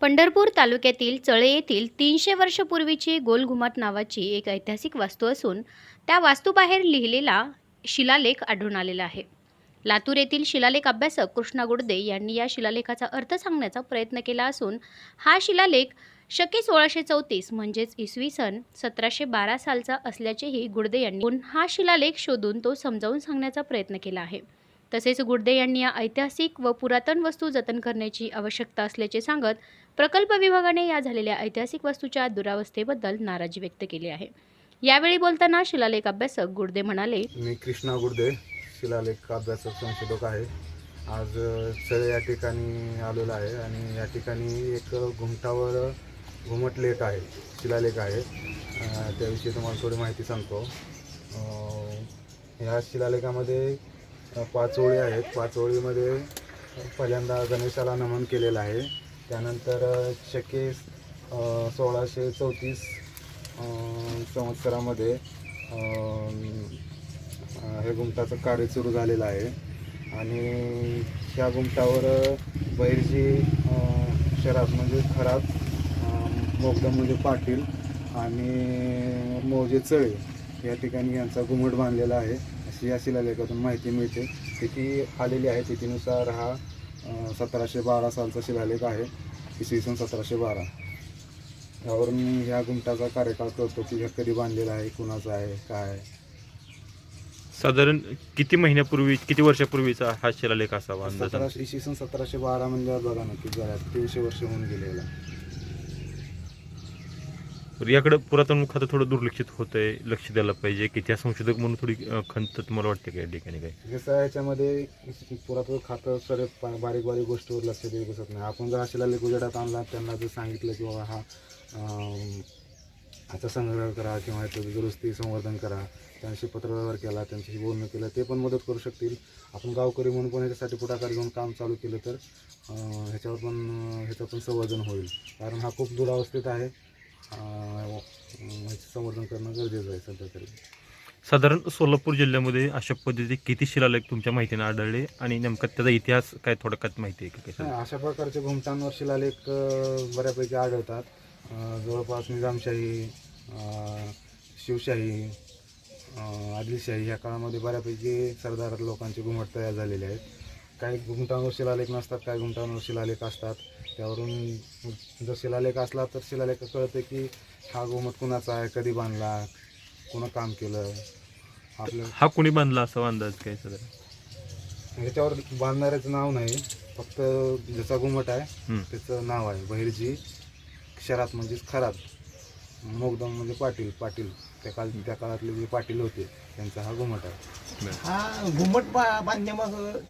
पंढरपूर तालुक्यातील चळे येथील तीनशे वर्षपूर्वीची गोलघुमट नावाची एक ऐतिहासिक वास्तू असून त्या वास्तूबाहेर लिहिलेला शिलालेख आढळून आलेला आहे. लातूर येथील शिलालेख अभ्यासक कृष्णा गुडदे यांनी या शिलालेखाचा अर्थ सांगण्याचा प्रयत्न केला असून हा शिलालेख शके सोळाशे चौतीस म्हणजेच इसवी सन सतराशे बारा सालचा असल्याचेही गुडदे यांनी हा शिलालेख शोधून तो समजावून सांगण्याचा प्रयत्न केला आहे. तसेच गुडदे यांनी या ऐतिहासिक व पुरातन वस्तू जतन करण्याची आवश्यकता असल्याचे सांगत प्रकल्प विभागाने या झालेल्या ऐतिहासिक वस्तूच्या दुरावस्थेबद्दल नाराजी व्यक्त केली आहे. यावेळी बोलताना शिलालेख अभ्यासक गुडदे म्हणाले मी कृष्णा गुर्दे शिलालेख अभ्यासक संशोधक आहे. आज अ, या ठिकाणी आलेलो आहे आणि या ठिकाणी एक घुमटावर घुमट लेख आहे शिलालेख आहे. त्याविषयी तुम्हाला थोडी माहिती सांगतो. या ह्या शिलालेखामध्ये पाच ओळी आहेत. पाच ओळीमध्ये पहिल्यांदा गणेशाला नमन केलेलं आहे. त्यानंतर शके सोळाशे चौतीस संवत्सरामध्ये हे गुमटाचं कार्य सुरू झालेलं आहे. आणि ह्या गुमटावर बैरजी शराब म्हणजे खराब मोगदम म्हणजे पाटील आणि मोजे चळे या ठिकाणी यांचा घुमट बांधलेला आहे. या शिलालेखातून माहिती मिळते. तिथी आलेली आहे. तिथीनुसार हा सतराशे बारा सालचा शिलालेख आहे. इसवी सन सतराशे बारा. यावरून ह्या गुमटाचा कार्यकाळ कळतो की हे कधी बांधलेला आहे कुणाचा आहे काय? आहे साधारण किती महिन्यापूर्वी किती वर्षापूर्वीचा हा शिलालेख असावा सतराशे इसवी सन सतराशे बारा म्हणजे बघा ना किती झाल्या तीनशे वर्ष होऊन गेलेला तर याकडे पुरातन खातं थोडं दुर्लक्षित होतंय लक्ष द्यायला पाहिजे की त्या संशोधक म्हणून थोडी अं, खंत तुम्हाला वाटते का या ठिकाणी काय जसं याच्यामध्ये पुरातन खातं सर बारीक बारीक गोष्टीवर लक्ष देऊ बसत नाही. आपण जर अशाला लेख उजेडात आणला त्यांना जर सांगितलं की बाबा हा अं, ह्याचा संग्रह करा किंवा ह्याचं दुरुस्ती संवर्धन करा त्यांशी पत्रव्यवहार केला त्यांच्याशी बोलणं केलं ते पण मदत करू शकतील. आपण गावकरी म्हणून पण ह्याच्यासाठी पुढाकार घेऊन काम चालू केलं तर अं, ह्याच्यावर पण ह्याचं पण संवर्धन होईल. कारण हा खूप दुरावस्थेत आहे. ह्याचं संवर्धन करणं गरजेचं आहे सध्या तरी. साधारण सोलापूर जिल्ह्यामध्ये अशा पद्धतीचे किती शिलालेख तुमच्या माहितीने आढळले आणि नेमका त्याचा इतिहास काय थोडक्यात माहिती आहे का नाही, कशा अशा प्रकारचे घुमटांवर शिलालेख अ, बऱ्यापैकी आढळतात. अ, जवळपास निजामशाही अ, शिवशाही अ, आदिलशाही ह्या काळामध्ये बऱ्यापैकी सरदार लोकांचे घुमट तयार झालेले आहेत. काही घुमटांवर शिलालेख नसतात काही घुमटांवर शिलालेख असतात. त्यावरून जर शिलालेख असला तर शिलालेख कळतं की हा घुमट कुणाचा आहे कधी बांधला कुणं काम केलं? आपलं हा कोणी बांधला असा अंदाज काय साधारण ह्याच्यावर बांधणाऱ्याचं नाव नाही फक्त ज्याचा घुमट आहे. त्याचं नाव आहे बहिरजी शरात म्हणजेच खरात मोगदम म्हणजे पाटील पाटील. त्या काळ त्या काळातले जे पाटील होते त्यांचा हा घुमट आहे. हा घुमट बांधण्यामागं